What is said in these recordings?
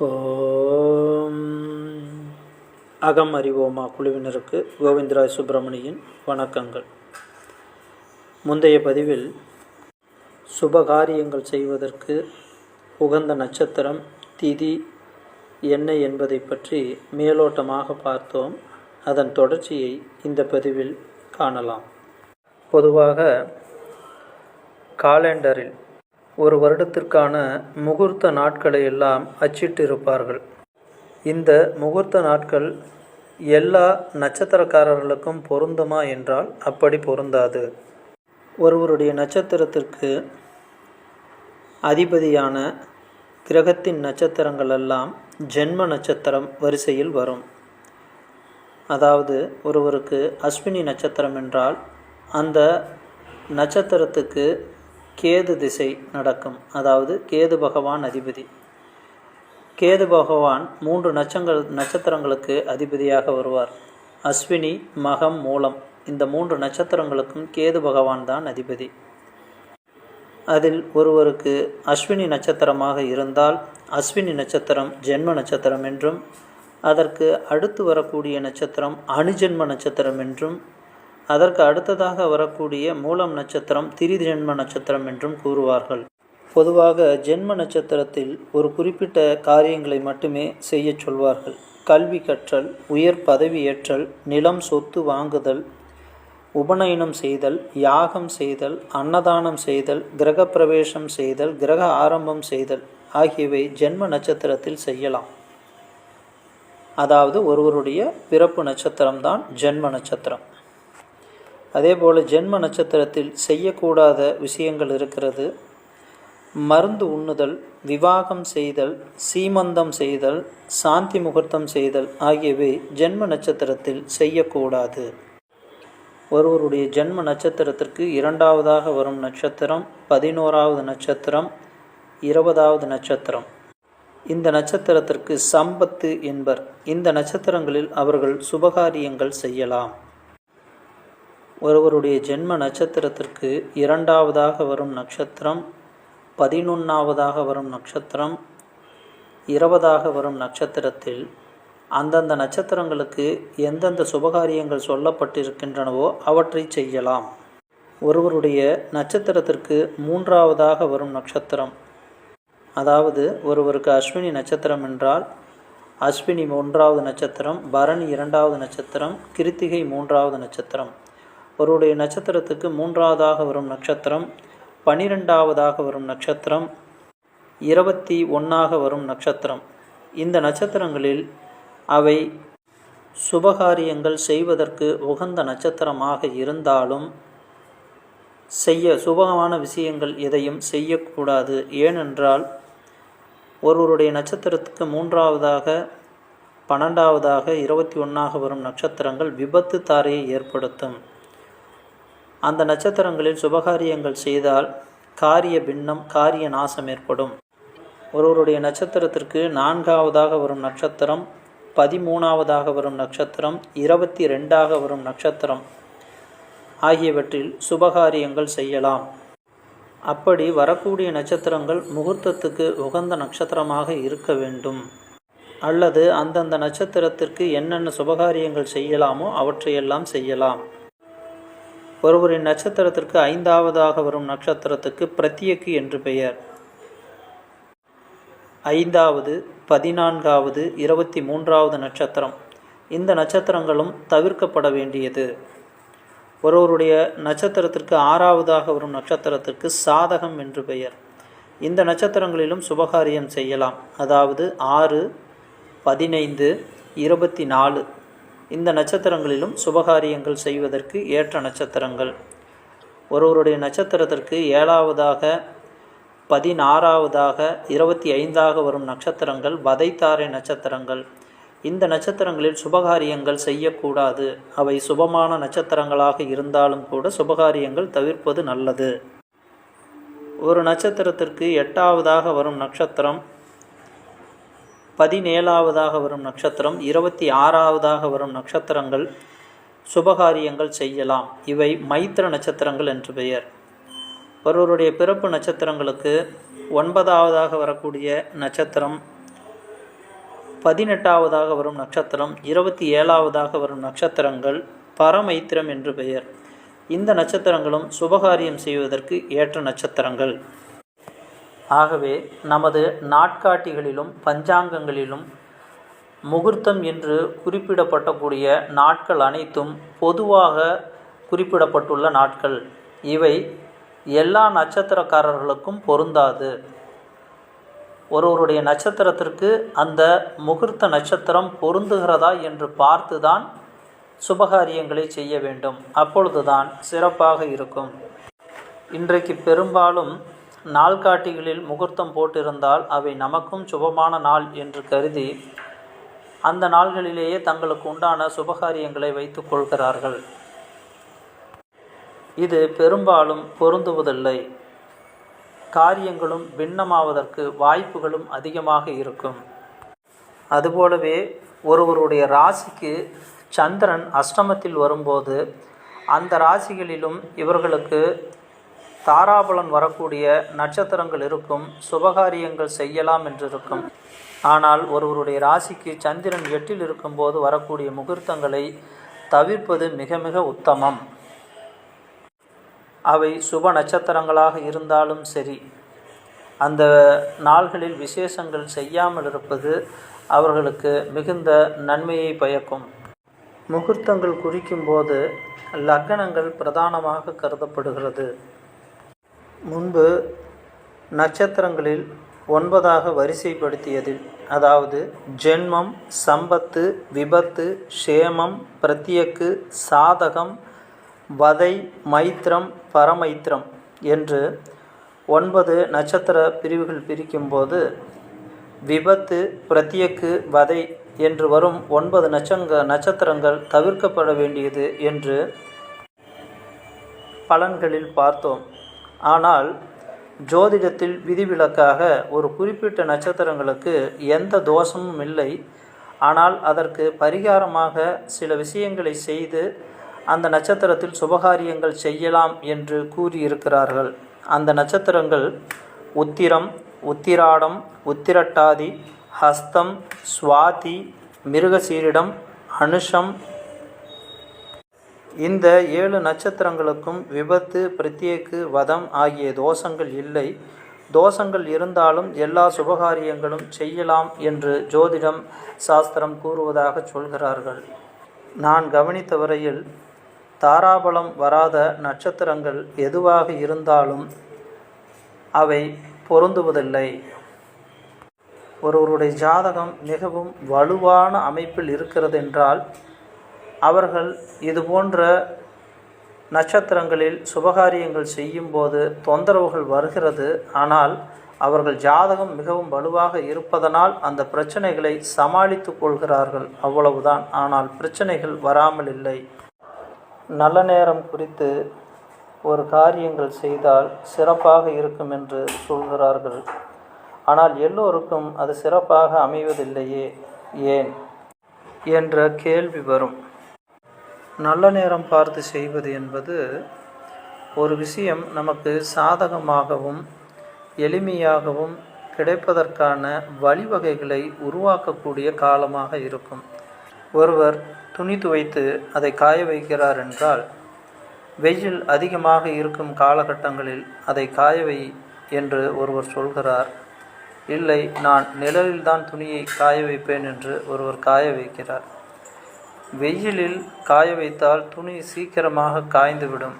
ஓம். அகம் அறிவோமா குழுவினருக்கு கோவிந்தராய் சுப்பிரமணியின் வணக்கங்கள். முந்தைய பதிவில் சுபகாரியங்கள் செய்வதற்கு உகந்த நட்சத்திரம் திதி என்ன என்பதை பற்றி மேலோட்டமாக பார்த்தோம். அதன் தொடர்ச்சியை இந்த பதிவில் காணலாம். பொதுவாக காலண்டரில் ஒரு வருடத்திற்கான முகூர்த்த நாட்களை எல்லாம் அச்சிட்டிருப்பார்கள். இந்த முகூர்த்த நாட்கள் எல்லா நட்சத்திரக்காரர்களுக்கும் பொருந்துமா என்றால் அப்படி பொருந்தாது. ஒருவருடைய நட்சத்திரத்திற்கு அதிபதியான கிரகத்தின் நட்சத்திரங்கள் எல்லாம் ஜென்ம நட்சத்திரம் வரிசையில் வரும். அதாவது ஒருவருக்கு அஸ்வினி நட்சத்திரம் என்றால் அந்த நட்சத்திரத்துக்கு கேது திசை நடக்கும். அதாவது கேது பகவான் அதிபதி. கேது பகவான் மூன்று நட்சங்கள் நட்சத்திரங்களுக்கு அதிபதியாக வருவார். அஸ்வினி மகம் மூலம். இந்த மூன்று நட்சத்திரங்களுக்கும் கேது பகவான் தான் அதிபதி. அதில் ஒருவருக்கு அஸ்வினி நட்சத்திரமாக இருந்தால் அஸ்வினி நட்சத்திரம் ஜென்ம நட்சத்திரம் என்றும் அதற்கு அடுத்து வரக்கூடிய நட்சத்திரம் அணுஜென்ம நட்சத்திரம் என்றும் அதற்கு அடுத்ததாக வரக்கூடிய மூலம் நட்சத்திரம் திரிஜென்ம நட்சத்திரம் என்றும் கூறுவார்கள். பொதுவாக ஜென்ம நட்சத்திரத்தில் ஒரு குறிப்பிட்ட காரியங்களை மட்டுமே செய்ய சொல்வார்கள். கல்வி கற்றல் உயர் பதவி ஏற்றல் நிலம் சொத்து வாங்குதல் உபநயனம் செய்தல் யாகம் செய்தல் அன்னதானம் செய்தல் கிரக பிரவேசம் செய்தல் கிரக ஆரம்பம் செய்தல் ஆகியவை ஜென்ம நட்சத்திரத்தில் செய்யலாம். அதாவது ஒருவருடைய பிறப்பு நட்சத்திரம்தான் ஜென்ம நட்சத்திரம். அதே போல் ஜென்ம நட்சத்திரத்தில் செய்யக்கூடாத விஷயங்கள் இருக்கிறது. மருந்து உண்ணுதல் விவாகம் செய்தல் சீமந்தம் செய்தல் சாந்தி முகூர்த்தம் செய்தல் ஆகியவை ஜென்ம நட்சத்திரத்தில் செய்யக்கூடாது. ஒருவருடைய ஜென்ம நட்சத்திரத்திற்கு இரண்டாவதாக வரும் நட்சத்திரம் பதினோராவது நட்சத்திரம் இருபதாவது நட்சத்திரம். இந்த நட்சத்திரத்திற்கு சம்பத்து என்பர். இந்த நட்சத்திரங்களில் அவர்கள் சுபகாரியங்கள் செய்யலாம். ஒருவருடைய ஜென்ம நட்சத்திரத்திற்கு இரண்டாவதாக வரும் நட்சத்திரம் பதினொன்றாவதாக வரும் நட்சத்திரம் இருபதாக வரும் நட்சத்திரத்தில் அந்தந்த நட்சத்திரங்களுக்கு எந்தெந்த சுபகாரியங்கள் சொல்லப்பட்டிருக்கின்றனவோ அவற்றை செய்யலாம். ஒருவருடைய நட்சத்திரத்திற்கு மூன்றாவதாக வரும் நட்சத்திரம். அதாவது ஒருவருக்கு அஸ்வினி நட்சத்திரம் என்றால் அஸ்வினி ஒன்றாவது நட்சத்திரம் பரணி இரண்டாவது நட்சத்திரம் கிருத்திகை மூன்றாவது நட்சத்திரம். அவருடைய நட்சத்திரத்துக்கு மூன்றாவதாக வரும் நட்சத்திரம் பனிரெண்டாவதாக வரும் நட்சத்திரம் இருபத்தி ஒன்றாக வரும் நட்சத்திரம். இந்த நட்சத்திரங்களில் அவை சுபகாரியங்கள் செய்வதற்கு உகந்த நட்சத்திரமாக இருந்தாலும் செய்ய சுபகமான விஷயங்கள் எதையும் செய்யக்கூடாது. ஏனென்றால் ஒருவருடைய நட்சத்திரத்துக்கு மூன்றாவதாக பன்னெண்டாவதாக இருபத்தி ஒன்றாக வரும் நட்சத்திரங்கள் விபத்து தாரையை ஏற்படுத்தும். அந்த நட்சத்திரங்களில் சுபகாரியங்கள் செய்தால் காரிய பின்னம் காரிய நாசம் ஏற்படும். ஒருவருடைய நட்சத்திரத்திற்கு நான்காவதாக வரும் நட்சத்திரம் பதிமூணாவதாக வரும் நட்சத்திரம் இருபத்தி ரெண்டாக வரும் நட்சத்திரம் ஆகியவற்றில் சுபகாரியங்கள் செய்யலாம். அப்படி வரக்கூடிய நட்சத்திரங்கள் முகூர்த்தத்துக்கு உகந்த நட்சத்திரமாக இருக்க வேண்டும். அல்லது அந்தந்த நட்சத்திரத்திற்கு என்னென்ன சுபகாரியங்கள் செய்யலாமோ அவற்றையெல்லாம் செய்யலாம். ஒருவரின் நட்சத்திரத்திற்கு ஐந்தாவதாக வரும் நட்சத்திரத்துக்கு பிரத்யக்கு என்று பெயர். ஐந்தாவது பதினான்காவது இருபத்தி மூன்றாவது நட்சத்திரம். இந்த நட்சத்திரங்களும் தவிர்க்கப்பட வேண்டியது. ஒருவருடைய நட்சத்திரத்திற்கு ஆறாவதாக வரும் நட்சத்திரத்திற்கு சாதகம் என்று பெயர். இந்த நட்சத்திரங்களிலும் சுபகாரியம் செய்யலாம். அதாவது ஆறு பதினைந்து இருபத்தி நாலு. இந்த நட்சத்திரங்களிலும் சுபகாரியங்கள் செய்வதற்கு ஏற்ற நட்சத்திரங்கள். ஒருவருடைய நட்சத்திரத்திற்கு ஏழாவதாக பதினாறாவதாக இருபத்தி ஐந்தாக வரும் நட்சத்திரங்கள் வதைத்தாரை நட்சத்திரங்கள். இந்த நட்சத்திரங்களில் சுபகாரியங்கள் செய்யக்கூடாது. அவை சுபமான நட்சத்திரங்களாக இருந்தாலும் கூட சுபகாரியங்கள் தவிர்ப்பது நல்லது. ஒரு நட்சத்திரத்திற்கு எட்டாவதாக வரும் நட்சத்திரம் பதினேழாவதாக வரும் நட்சத்திரம் இருபத்தி ஆறாவதாக வரும் நட்சத்திரங்கள் சுபகாரியங்கள் செய்யலாம். இவை மைத்திர நட்சத்திரங்கள் என்று பெயர். ஒருவருடைய பிறப்பு நட்சத்திரங்களுக்கு ஒன்பதாவதாக வரக்கூடிய நட்சத்திரம் பதினெட்டாவதாக வரும் நட்சத்திரம் இருபத்தி ஏழாவதாக வரும் நட்சத்திரங்கள் பரமைத்திரம் என்று பெயர். இந்த நட்சத்திரங்களும் சுபகாரியம் செய்வதற்கு ஏற்ற நட்சத்திரங்கள். ஆகவே நமது நாட்காட்டிகளிலும் பஞ்சாங்கங்களிலும் முகூர்த்தம் என்று குறிப்பிடப்படக்கூடிய நாட்கள் அனைத்தும் பொதுவாக குறிப்பிடப்பட்டுள்ள நாட்கள். இவை எல்லா நட்சத்திரக்காரர்களுக்கும் பொருந்தாது. ஒருவருடைய நட்சத்திரத்திற்கு அந்த முகூர்த்த நட்சத்திரம் பொருந்துகிறதா என்று பார்த்துதான் சுபகாரியங்களை செய்ய வேண்டும். அப்பொழுதுதான் சிறப்பாக இருக்கும். இன்றைக்கு பெரும்பாலும் நாள்காட்டிகளில் முகூர்த்தம் போட்டிருந்தால் அவை நமக்கும் சுபமான நாள் என்று கருதி அந்த நாள்களிலேயே தங்களுக்கு உண்டான சுபகாரியங்களை வைத்துக் கொள்கிறார்கள். இது பெரும்பாலும் பொருந்துவதில்லை. காரியங்களும் பின்னமாவதற்கு வாய்ப்புகளும் அதிகமாக இருக்கும். அதுபோலவே ஒருவருடைய ராசிக்கு சந்திரன் அஷ்டமத்தில் வரும்போது அந்த ராசிகளிலும் இவர்களுக்கு தாராபலன் வரக்கூடிய நட்சத்திரங்கள் இருக்கும் சுபகாரியங்கள் செய்யலாம் என்று இருக்கும் ஆனால் ஒருவருடைய ராசிக்கு சந்திரன் எட்டில் இருக்கும்போது வரக்கூடிய முகூர்த்தங்களை தவிர்ப்பது மிக மிக உத்தமம். அவை சுப நட்சத்திரங்களாக இருந்தாலும் சரி அந்த நாள்களில் விசேஷங்கள் செய்யாமல் இருப்பது அவர்களுக்கு மிகுந்த நன்மையை பயக்கும். முகூர்த்தங்கள் குறிக்கும்போது லக்னங்கள் பிரதானமாக கருதப்படுகிறது. முன்பு நட்சத்திரங்களில் ஒன்பதாக வரிசைப்படுத்தியதில் அதாவது ஜென்மம் சம்பத்து விபத்து க்ஷேமம் பிரத்யக்கு சாதகம் வதை மைத்திரம் பரமைத்திரம் என்று ஒன்பது நட்சத்திர பிரிவுகள் பிரிக்கும்போது விபத்து பிரத்யக்கு வதை என்று வரும் ஒன்பது நட்சங்க நட்சத்திரங்கள் தவிர்க்கப்பட வேண்டியது என்று பலன்களில் பார்த்தோம். ஆனால் ஜோதிடத்தில் விதிவிலக்காக ஒரு குறிப்பிட்ட நட்சத்திரங்களுக்கு எந்த தோஷமும் இல்லை. ஆனால் அதற்கு பரிகாரமாக சில விஷயங்களை செய்து அந்த நட்சத்திரத்தில் சுபகாரியங்கள் செய்யலாம் என்று கூறியிருக்கிறார்கள். அந்த நட்சத்திரங்கள் உத்திரம் உத்திராடம் உத்திரட்டாதி ஹஸ்தம் சுவாதி மிருகசீரிடம் அனுஷம் இந்த ஏழு நட்சத்திரங்களுக்கும் விபத்து பிரத்யேக்கு வதம் ஆகிய தோஷங்கள் இல்லை. தோஷங்கள் இருந்தாலும் எல்லா சுபகாரியங்களும் செய்யலாம் என்று ஜோதிடம் சாஸ்திரம் கூறுவதாக சொல்கிறார்கள். நான் கவனித்த வரையில் தாராபலம் வராத நட்சத்திரங்கள் எதுவாக இருந்தாலும் அவை பொருந்துவதில்லை. ஒருவருடைய ஜாதகம் மிகவும் வலுவான அமைப்பில் இருக்கிறது என்றால் அவர்கள் இது போன்ற நட்சத்திரங்களில் சுபகாரியங்கள் செய்யும்போது தொந்தரவுகள் வருகிறது. ஆனால் அவர்கள் ஜாதகம் மிகவும் வலுவாக இருப்பதனால் அந்த பிரச்சனைகளை சமாளித்து கொள்கிறார்கள். அவ்வளவுதான். ஆனால் பிரச்சனைகள் வராமல் இல்லை. நல்ல நேரம் குறித்து ஒரு காரியங்கள் செய்தால் சிறப்பாக இருக்கும் என்று சொல்கிறார்கள். ஆனால் எல்லோருக்கும் அது சிறப்பாக அமைவதில்லையே. ஏன்? என்ற கேள்வி வரும். நல்ல நேரம் பார்த்து செய்வது என்பது ஒரு விஷயம் நமக்கு சாதகமாகவும் எளிமையாகவும் கிடைப்பதற்கான வழிவகைகளை உருவாக்கக்கூடிய காலமாக இருக்கும். ஒருவர் துணி துவைத்து அதை காய வைக்கிறார் என்றால் வெயில் அதிகமாக இருக்கும் காலகட்டங்களில் அதை காய வை என்று ஒருவர் சொல்கிறார். இல்லை நான் நிழலில்தான் துணியை காய வைப்பேன் என்று ஒருவர் காய வைக்கிறார். வெயிலில் காய வைத்தால் துணி சீக்கிரமாக காய்ந்துவிடும்.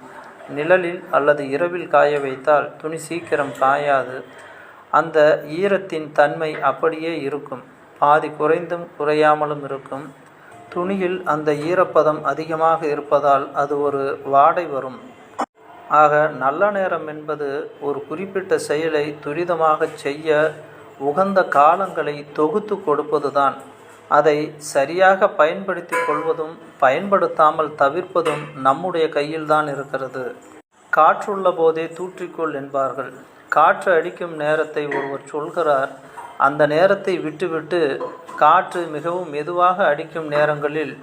நிழலில் அல்லது இரவில் காய வைத்தால் துணி சீக்கிரம் காயாது. அந்த ஈரத்தின் தன்மை அப்படியே இருக்கும். பாதி குறைந்தும் குறையாமலும் இருக்கும். துணியில் அந்த ஈரப்பதம் அதிகமாக இருப்பதால் அது ஒரு வாடை வரும். ஆக நல்ல நேரம் என்பது ஒரு குறிப்பிட்ட செயலை துரிதமாக செய்ய உகந்த காலங்களை தொகுத்து கொடுப்பதுதான். அதை சரியாக பயன்படுத்தி கொள்வதும் பயன்படுத்தாமல் தவிர்ப்பதும் நம்முடைய கையில்தான் இருக்கிறது. காற்றுள்ள போதே தூற்றிக்கொள் என்பார்கள். காற்று அடிக்கும் நேரத்தை ஒருவர் சொல்கிறார். அந்த நேரத்தை விட்டுவிட்டு காற்று மிகவும் மெதுவாக அடிக்கும் நேரங்களில்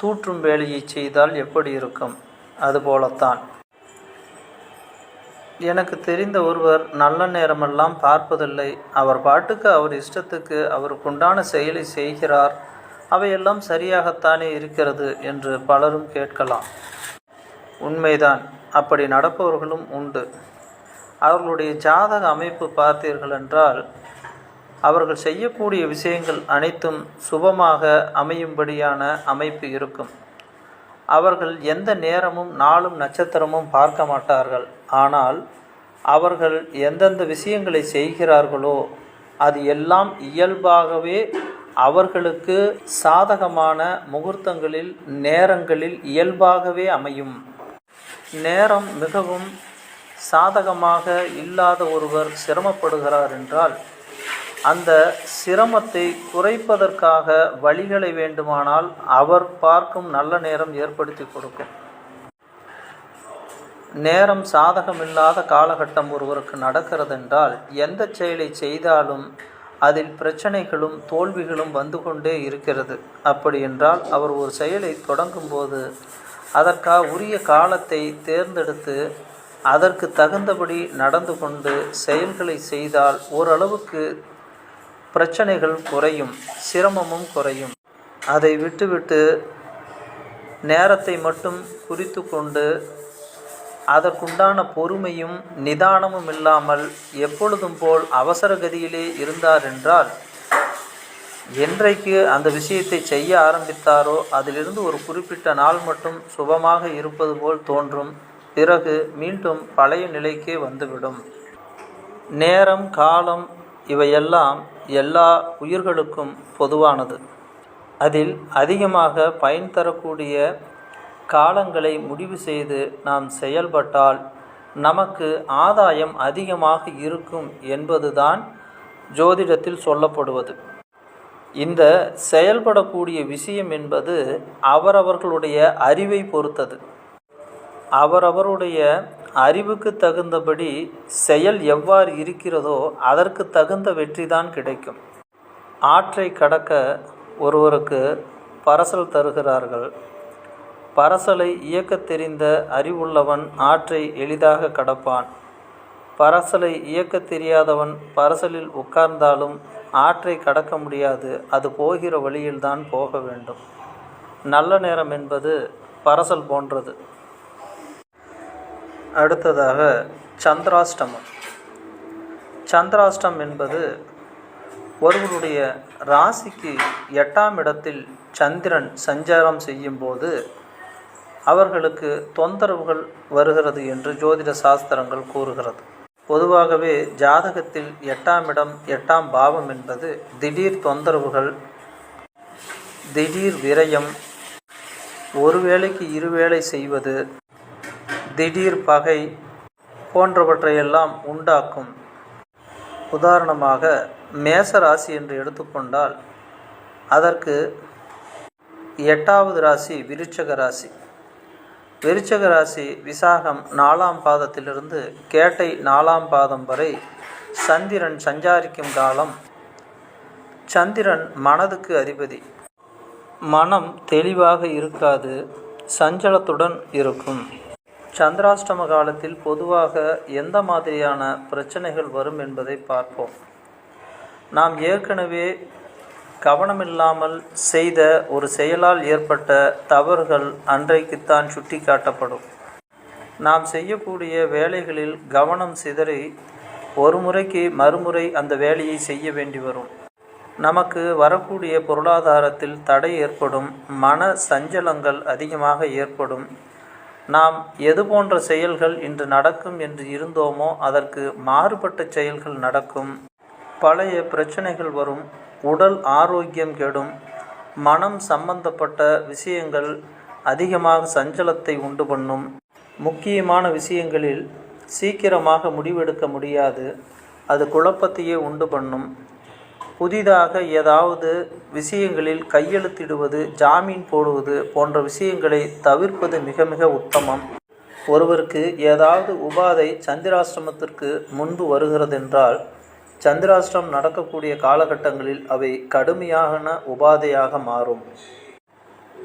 தூற்றும் வேலையை செய்தால் எப்படி இருக்கும்? அதுபோலத்தான். எனக்கு தெரிந்த ஒருவர் நல்ல நேரமெல்லாம் பார்ப்பதில்லை. அவர் பாட்டுக்கு அவர் இஷ்டத்துக்கு அவருக்குண்டான செயலை செய்கிறார். அவையெல்லாம் சரியாகத்தானே இருக்கிறது என்று பலரும் கேட்கலாம். உண்மைதான் அப்படி நடப்பவர்களும் உண்டு. அவர்களுடைய ஜாதக அமைப்பு பார்த்தீர்கள் என்றால் அவர்கள் செய்யக்கூடிய விஷயங்கள் அனைத்தும் சுபமாக அமையும்படியான அமைப்பு இருக்கும். அவர்கள் எந்த நேரமும் நாளும் நட்சத்திரமும் பார்க்க மாட்டார்கள். ஆனால் அவர்கள் எந்தெந்த விஷயங்களை செய்கிறார்களோ அது எல்லாம் இயல்பாகவே அவர்களுக்கு சாதகமான முகூர்த்தங்களில் நேரங்களில் இயல்பாகவே அமையும். நேரம் மிகவும் சாதகமாக இல்லாத ஒருவர் சிரமப்படுகிறார் என்றால் அந்த சிரமத்தை குறைப்பதற்காக வழிகளை வேண்டுமானால் அவர் பார்க்கும் நல்ல நேரம் ஏற்படுத்தி கொடுக்கும். நேரம் சாதகமில்லாத காலகட்டம் ஒருவருக்கு நடக்கிறதென்றால் எந்த செயலை செய்தாலும் அதில் பிரச்சனைகளும் தோல்விகளும் வந்து கொண்டே இருக்கிறது. அப்படி என்றால் அவர் ஒரு செயலை தொடங்கும்போது அதற்காக உரிய காலத்தை தேர்ந்தெடுத்து அதற்கு தகுந்தபடி நடந்து கொண்டு செயல்களை செய்தால் ஓரளவுக்கு பிரச்சனைகள் குறையும் சிரமமும் குறையும். அதை விட்டுவிட்டு நேரத்தை மட்டும் குறித்து கொண்டு அதற்குண்டான பொறுமையும் நிதானமும் இல்லாமல் எப்பொழுதும் போல் அவசர கதியிலே இருந்தார் என்றால் என்றைக்கு அந்த விஷயத்தை செய்ய ஆரம்பித்தாரோ அதிலிருந்து ஒரு குறிப்பிட்ட நாள் மட்டும் சுபமாக இருப்பது போல் தோன்றும். பிறகு மீண்டும் பழைய நிலைக்கே வந்துவிடும். நேரம் காலம் இவையெல்லாம் எல்லா உயிர்களுக்கும் பொதுவானது. அதில் அதிகமாக பயன் தரக்கூடிய காலங்களை முடிவு செய்து நாம் செயல்பட்டால் நமக்கு ஆதாயம் அதிகமாக இருக்கும் என்பதுதான் ஜோதிடத்தில் சொல்லப்படுவது. இந்த செயல்படக்கூடிய விஷயம் என்பது அவரவர்களுடைய அறிவை பொறுத்தது. அவரவருடைய அறிவுக்கு தகுந்தபடி செயல் எவ்வாறு இருக்கிறதோ அதற்கு தகுந்த வெற்றி தான் கிடைக்கும். ஆற்றை கடக்க ஒருவருக்கு பரசல் தருகிறார்கள். பரசலை இயக்கத் தெரிந்த அறிவுள்ளவன் ஆற்றை எளிதாக கடப்பான். பரசலை இயக்கத் தெரியாதவன் பரசலில் உட்கார்ந்தாலும் ஆற்றை கடக்க முடியாது. அது போகிற வழியில்தான் போக வேண்டும். நல்ல நேரம் என்பது பரசல் போன்றது. அடுத்ததாக சந்திராஷ்டமம். சந்திராஷ்டம் என்பது ஒருவருடைய ராசிக்கு எட்டாம் இடத்தில் சந்திரன் சஞ்சாரம் செய்யும்போது அவர்களுக்கு தொந்தரவுகள் வருகிறது என்று ஜோதிட சாஸ்திரங்கள் கூறுகிறது. பொதுவாகவே ஜாதகத்தில் எட்டாம் இடம் எட்டாம் பாவம் என்பது திடீர் தொந்தரவுகள் திடீர் விரயம் ஒரு வேளைக்கு இருவேளை செய்வது திடீர் பகை போன்றவற்றையெல்லாம் உண்டாக்கும். உதாரணமாக மேச ராசி என்று எடுத்துக்கொண்டால் அதற்கு எட்டாவது ராசி விருச்சக ராசி. விருச்சக ராசி விசாகம் நாலாம் பாதத்திலிருந்து கேட்டை நாலாம் பாதம் வரை சந்திரன் சஞ்சாரிக்கும் காலம். சந்திரன் மனதுக்கு அதிபதி. மனம் தெளிவாக இருக்காது சஞ்சலத்துடன் இருக்கும். சந்திராஷ்டம காலத்தில் பொதுவாக எந்த மாதிரியான பிரச்சனைகள் வரும் என்பதை பார்ப்போம். நாம் ஏற்கனவே கவனமில்லாமல் செய்த ஒரு செயலால் ஏற்பட்ட தவறுகள் அன்றைக்குத்தான் சுட்டி காட்டப்படும் நாம் செய்யக்கூடிய வேலைகளில் கவனம் சிதறி ஒரு முறைக்கு மறுமுறை அந்த வேலையை செய்ய வேண்டி வரும். நமக்கு வரக்கூடிய பொருளாதாரத்தில் தடை ஏற்படும் மன சஞ்சலங்கள் அதிகமாக ஏற்படும் நாம் எது போன்ற செயல்கள் இன்று நடக்கும் என்று இருந்தோமோ அதற்கு மாறுபட்ட செயல்கள் நடக்கும். பழைய பிரச்சனைகள் வரும் உடல் ஆரோக்கியம் கெடும் மனம் சம்பந்தப்பட்ட விஷயங்கள் அதிகமாக சஞ்சலத்தை உண்டு பண்ணும். முக்கியமான விஷயங்களில் சீக்கிரமாக முடிவெடுக்க முடியாது அது குழப்பத்தையே உண்டு பண்ணும். புதிதாக ஏதாவது விஷயங்களில் கையெழுத்திடுவது ஜாமீன் போடுவது போன்ற விஷயங்களை தவிர்ப்பது மிக மிக உத்தமம். ஒருவருக்கு ஏதாவது உபாதை சந்திராசிரமத்திற்கு முன்பு வருகிறதென்றால் சந்திராஷ்டிரம் நடக்கக்கூடிய காலகட்டங்களில் அவை கடுமையான உபாதையாக மாறும்.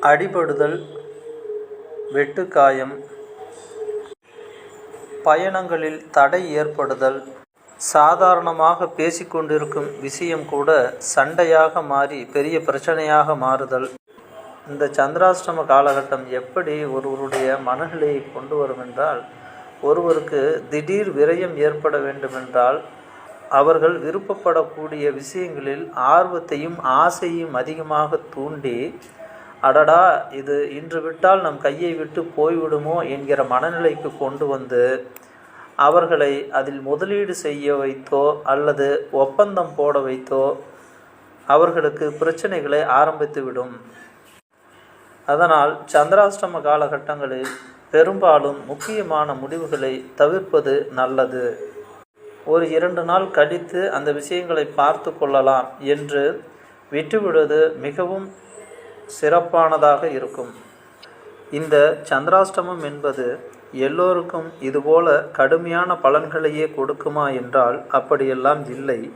அடிபடுதல் வெட்டுக்காயம் பயணங்களில் தடை ஏற்படுதல் சாதாரணமாக பேசிக்கொண்டிருக்கும் விஷயம் கூட சண்டையாக மாறி பெரிய பிரச்சனையாக மாறுதல். இந்த சந்திராஷ்டம காலகட்டம் எப்படி ஒருவருடைய மனநிலையை கொண்டு வரும் என்றால் ஒருவருக்கு திடீர் விரயம் ஏற்பட வேண்டுமென்றால் அவர்கள் விருப்பப்படக்கூடிய விஷயங்களில் ஆர்வத்தையும் ஆசையும் அதிகமாக தூண்டி அடடா இது இன்று விட்டால் நம் கையை விட்டு போய்விடுமோ என்கிற மனநிலைக்கு கொண்டு வந்து அவர்களை அதில் முதலீடு செய்ய வைத்தோ அல்லது ஒப்பந்தம் போட வைத்தோ அவர்களுக்கு பிரச்சனைகளை ஆரம்பித்துவிடும் அதனால் சந்திராஷ்டம காலகட்டங்களில் பெரும்பாலும் முக்கியமான முடிவுகளை தவிர்ப்பது நல்லது. ஒரு இரண்டு நாள் கழித்து அந்த விஷயங்களை பார்த்து கொள்ளலாம் என்று விட்டுவிடுவது மிகவும் சிறப்பானதாக இருக்கும். இந்த சந்திராஷ்டமம் என்பது எல்லோருக்கும் இதுபோல கடுமையான பலன்களையே கொடுக்குமா என்றால் அப்படியெல்லாம் இல்லை.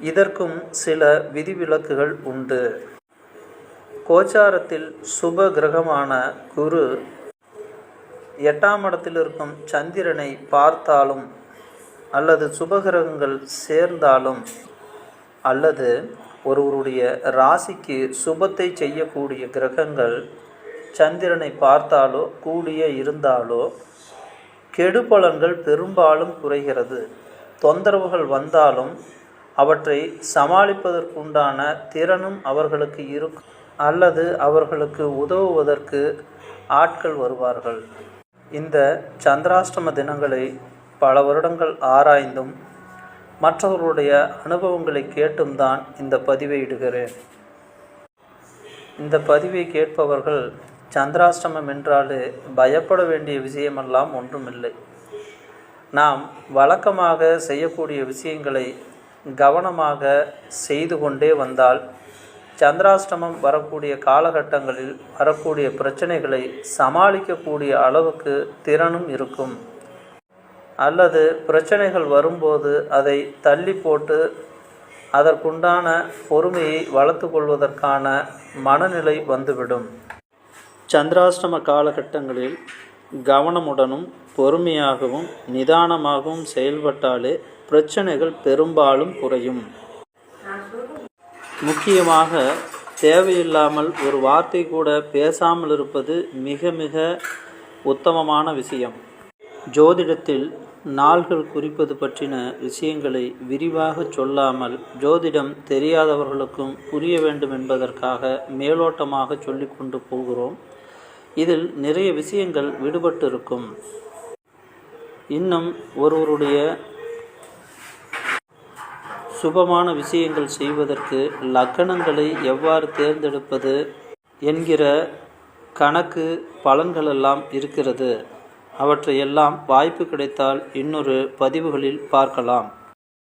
இதற்கும் சில விதிவிலக்குகள் உண்டு. கோச்சாரத்தில் சுப கிரகமான குரு எட்டாம் இடத்தில் இருக்கும் சந்திரனை பார்த்தாலும் அல்லது சுபகிரகங்கள் சேர்ந்தாலும் அல்லது ஒருவருடைய ராசிக்கு சுபத்தை செய்யக்கூடிய கிரகங்கள் சந்திரனை பார்த்தாலோ கூடிய இருந்தாலோ கெடுபலன்கள் பெரும்பாலும் குறைகிறது. தொந்தரவுகள் வந்தாலும் அவற்றை சமாளிப்பதற்குண்டான திறனும் அவர்களுக்கு இருக்கும் அல்லது அவர்களுக்கு உதவுவதற்கு ஆட்கள் வருவார்கள். இந்த சந்திராஷ்டம தினங்களை பல வருடங்கள் ஆராய்ந்தும் மற்றவர்களுடைய அனுபவங்களை கேட்டும் தான் இந்த பதிவை இடுகிறேன். இந்த பதிவை கேட்பவர்கள் சந்திராஷ்டமம் என்றாலே பயப்பட வேண்டிய விஷயமெல்லாம் ஒன்றுமில்லை. நாம் வழக்கமாக செய்யக்கூடிய விஷயங்களை கவனமாக செய்து கொண்டே வந்தால் சந்திராஷ்டமம் வரக்கூடிய காலகட்டங்களில் வரக்கூடிய பிரச்சனைகளை சமாளிக்கக்கூடிய அளவுக்கு திறனும் இருக்கும். அல்லது பிரச்சனைகள் வரும்போது அதை தள்ளி போட்டு அதற்குண்டான பொறுமையை வளர்த்து கொள்வதற்கான மனநிலை வந்துவிடும். சந்திராஷ்டம காலகட்டங்களில் கவனமுடனும் பொறுமையாகவும் நிதானமாகவும் செயல்பட்டாலே பிரச்சனைகள் பெரும்பாலும் குறையும். முக்கியமாக தேவையில்லாமல் ஒரு வார்த்தை கூட பேசாமல் இருப்பது மிக மிக உத்தமமான விஷயம். ஜோதிடத்தில் நாள்கள் குறிப்பது பற்றின விஷயங்களை விரிவாக சொல்லாமல் ஜோதிடம் தெரியாதவர்களுக்கும் புரிய வேண்டும் என்பதற்காக மேலோட்டமாக சொல்லிக்கொண்டு போகிறோம். இதில் நிறைய விஷயங்கள் விடுபட்டு இருக்கும் இன்னும் ஒருவருடைய சுபமான விஷயங்கள் செய்வதற்கு லக்கணங்களை எவ்வாறு தேர்ந்தெடுப்பது என்கிற கணக்கு பலன்களெல்லாம் இருக்கிறது. அவற்றையெல்லாம் வாய்ப்பு கிடைத்தால் இன்னொரு பதிவுகளில் பார்க்கலாம்.